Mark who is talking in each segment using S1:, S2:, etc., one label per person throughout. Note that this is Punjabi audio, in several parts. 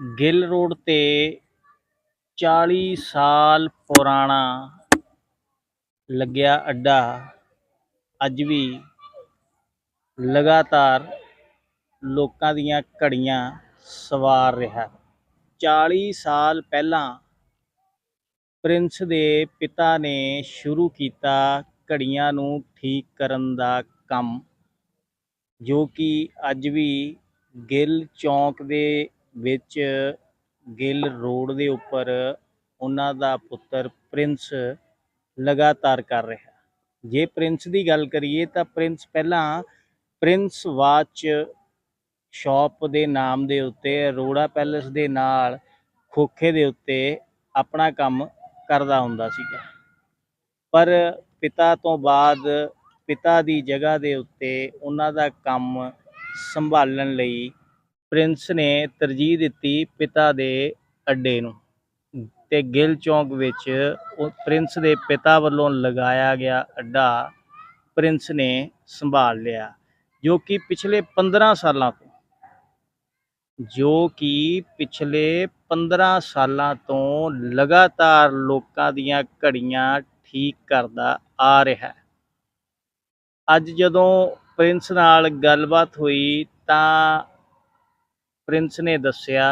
S1: ਗਿੱਲ ਰੋਡ ਤੇ 40 ਸਾਲ ਪੁਰਾਣਾ ਲੱਗਿਆ ਅੱਡਾ। ਅੱਜ ਵੀ ਲਗਾਤਾਰ ਲੋਕਾਂ ਦੀਆਂ ਘੜੀਆਂ ਸਵਾਰ ਰਿਹਾ। 40 ਸਾਲ ਪਹਿਲਾਂ ਪ੍ਰਿੰਸ ਦੇ ਪਿਤਾ ਨੇ ਸ਼ੁਰੂ ਕੀਤਾ ਘੜੀਆਂ ਨੂੰ ਠੀਕ ਕਰਨ ਦਾ ਕੰਮ, ਜੋ ਕਿ ਅੱਜ ਵੀ ਗਿੱਲ ਚੌਂਕ ਦੇ ਵਿੱਚ ਗਿੱਲ ਰੋਡ ਦੇ ਉੱਪਰ ਉਹਨਾਂ ਦਾ ਪੁੱਤਰ ਪ੍ਰਿੰਸ ਲਗਾਤਾਰ ਕਰ ਰਿਹਾ। ਜੇ ਪ੍ਰਿੰਸ ਦੀ ਗੱਲ ਕਰੀਏ ਤਾਂ ਪ੍ਰਿੰਸ ਪਹਿਲਾਂ ਪ੍ਰਿੰਸ ਵਾਚ ਸ਼ਾਪ ਦੇ ਨਾਮ ਦੇ ਉੱਤੇ, ਅਰੋੜਾ ਪੈਲੇਸ ਦੇ ਨਾਲ ਖੋਖੇ ਦੇ ਉੱਤੇ ਆਪਣਾ ਕੰਮ ਕਰਦਾ ਹੁੰਦਾ ਸੀਗਾ। ਪਰ ਪਿਤਾ ਤੋਂ ਬਾਅਦ ਪਿਤਾ ਦੀ ਜਗ੍ਹਾ ਦੇ ਉੱਤੇ ਉਹਨਾਂ ਦਾ ਕੰਮ ਸੰਭਾਲਣ ਲਈ ਪ੍ਰਿੰਸ ਨੇ ਤਰਜੀਹ ਦਿੱਤੀ ਪਿਤਾ ਦੇ ਅੱਡੇ ਨੂੰ ਤੇ ਗਿੱਲ ਚੌਂਕ ਵਿੱਚ ਉਹ ਪ੍ਰਿੰਸ ਦੇ ਪਿਤਾ ਵੱਲੋਂ ਲਗਾਇਆ ਗਿਆ ਅੱਡਾ ਪ੍ਰਿੰਸ ਨੇ ਸੰਭਾਲ ਲਿਆ ਜੋ ਕਿ ਪਿਛਲੇ 15 ਸਾਲਾਂ ਤੋਂ ਜੋ ਕਿ ਪਿਛਲੇ 15 ਸਾਲਾਂ ਤੋਂ ਲਗਾਤਾਰ ਲੋਕਾਂ ਦੀਆਂ ਘੜੀਆਂ ਠੀਕ ਕਰਦਾ ਆ ਰਿਹਾ ਹੈ। ਅੱਜ ਜਦੋਂ ਪ੍ਰਿੰਸ ਨਾਲ ਗੱਲਬਾਤ ਹੋਈ ਤਾਂ ਪ੍ਰਿੰਸ ਨੇ ਦੱਸਿਆ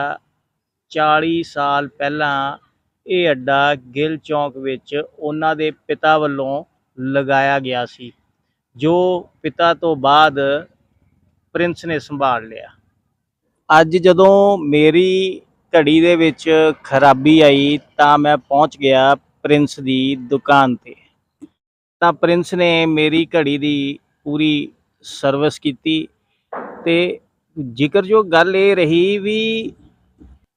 S1: 40 ਸਾਲ ਪਹਿਲਾਂ ਇਹ ਅੱਡਾ ਗਿੱਲ ਚੌਂਕ ਵਿੱਚ ਉਹਨਾਂ ਦੇ ਪਿਤਾ ਵੱਲੋਂ ਲਗਾਇਆ ਗਿਆ ਸੀ, ਜੋ ਪਿਤਾ ਤੋਂ ਬਾਅਦ ਪ੍ਰਿੰਸ ਨੇ ਸੰਭਾਲ ਲਿਆ। ਅੱਜ ਜਦੋਂ ਮੇਰੀ ਘੜੀ ਦੇ ਵਿੱਚ ਖਰਾਬੀ ਆਈ ਤਾਂ ਮੈਂ ਪਹੁੰਚ ਗਿਆ ਪ੍ਰਿੰਸ ਦੀ ਦੁਕਾਨ ਤੇ। ਤਾਂ ਪ੍ਰਿੰਸ ਨੇ ਮੇਰੀ ਘੜੀ ਦੀ ਪੂਰੀ ਸਰਵਿਸ ਕੀਤੀ ਤੇ ਜ਼ਿਕਰਯੋਗ ਗੱਲ ਇਹ ਰਹੀ ਵੀ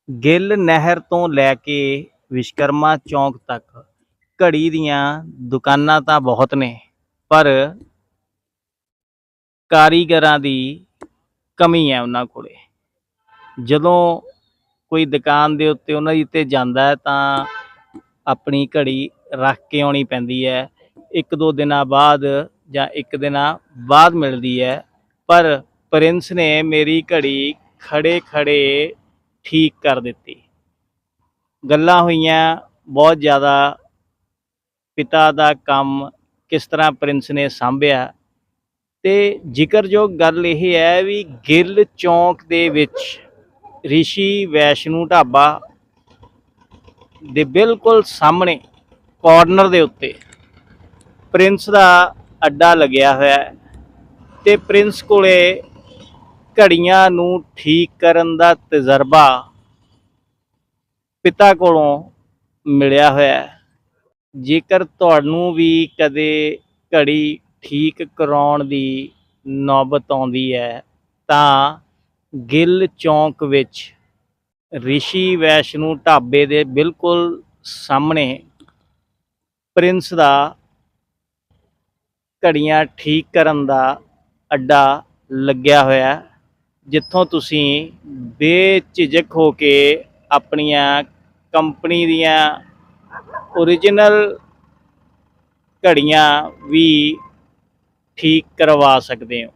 S1: ਗਿੱਲ ਨਹਿਰ ਤੋਂ ਲੈ ਕੇ ਵਿਸ਼ਕਰਮਾ ਚੌਂਕ ਤੱਕ ਘੜੀ ਦੀਆਂ ਦੁਕਾਨਾਂ ਤਾਂ ਬਹੁਤ ਨੇ, ਪਰ ਕਾਰੀਗਰਾਂ ਦੀ ਕਮੀ ਹੈ ਉਹਨਾਂ ਕੋਲੇ। ਜਦੋਂ ਕੋਈ ਦੁਕਾਨ ਦੇ ਉੱਤੇ ਉਹਨਾਂ ਦੀ ਤੇ ਜਾਂਦਾ ਹੈ ਤਾਂ ਆਪਣੀ ਘੜੀ ਰੱਖ ਕੇ ਆਉਣੀ ਪੈਂਦੀ ਹੈ। ਇੱਕ ਦੋ ਦਿਨਾਂ ਬਾਅਦ ਜਾਂ ਇੱਕ ਦਿਨਾਂ ਬਾਅਦ ਮਿਲਦੀ ਹੈ, ਪਰ ਪ੍ਰਿੰਸ ਨੇ ਮੇਰੀ ਘੜੀ ਖੜੇ ਖੜੇ ਠੀਕ ਕਰ ਦਿੱਤੀ। ਗੱਲਾਂ ਹੋਈਆਂ ਬਹੁਤ ਜ਼ਿਆਦਾ। ਪਿਤਾ ਦਾ ਕੰਮ ਕਿਸ ਤਰ੍ਹਾਂ ਪ੍ਰਿੰਸ ਨੇ ਸਾਂਭਿਆ ਤੇ ਜ਼ਿਕਰਯੋਗ ਗੱਲ ਇਹ ਹੈ ਵੀ ਗਿੱਲ ਚੌਂਕ ਦੇ ਵਿੱਚ ਰਿਸ਼ੀ ਵੈਸ਼ਨੂ ਢਾਬਾ ਦੇ ਬਿਲਕੁਲ ਸਾਹਮਣੇ ਕਾਰਨਰ ਦੇ ਉੱਤੇ ਪ੍ਰਿੰਸ ਦਾ ਅੱਡਾ ਲੱਗਿਆ ਹੋਇਆ ਹੈ ਤੇ ਪ੍ਰਿੰਸ ਕੋਲੇ ਘੜੀਆਂ ਨੂੰ ਠੀਕ ਕਰਨ ਦਾ ਤਜਰਬਾ ਪਿਤਾ ਕੋਲੋਂ ਮਿਲਿਆ ਹੋਇਆ ਜੇਕਰ ਤੁਹਾਨੂੰ ਵੀ ਕਦੇ ਘੜੀ ਠੀਕ ਕਰਾਉਣ ਦੀ ਨੌਬਤ ਆਉਂਦੀ ਹੈ, ਤਾਂ ਗਿੱਲ ਚੌਂਕ ਵਿੱਚ ਰਿਸ਼ੀ ਵੈਸ਼ਨੂ ਢਾਬੇ ਦੇ ਬਿਲਕੁਲ ਸਾਹਮਣੇ ਪ੍ਰਿੰਸ ਦਾ ਘੜੀਆਂ ਠੀਕ ਕਰਨ ਦਾ ਅੱਡਾ ਲੱਗਿਆ ਹੋਇਆ ਜਿੱਥੋਂ ਤੁਸੀਂ ਬੇਝਿਜਕ ਹੋ ਕੇ ਆਪਣੀਆਂ ਕੰਪਨੀ ਦੀਆਂ ਓਰੀਜਨਲ ਘੜੀਆਂ ਵੀ ਠੀਕ ਕਰਵਾ ਸਕਦੇ ਹੋ।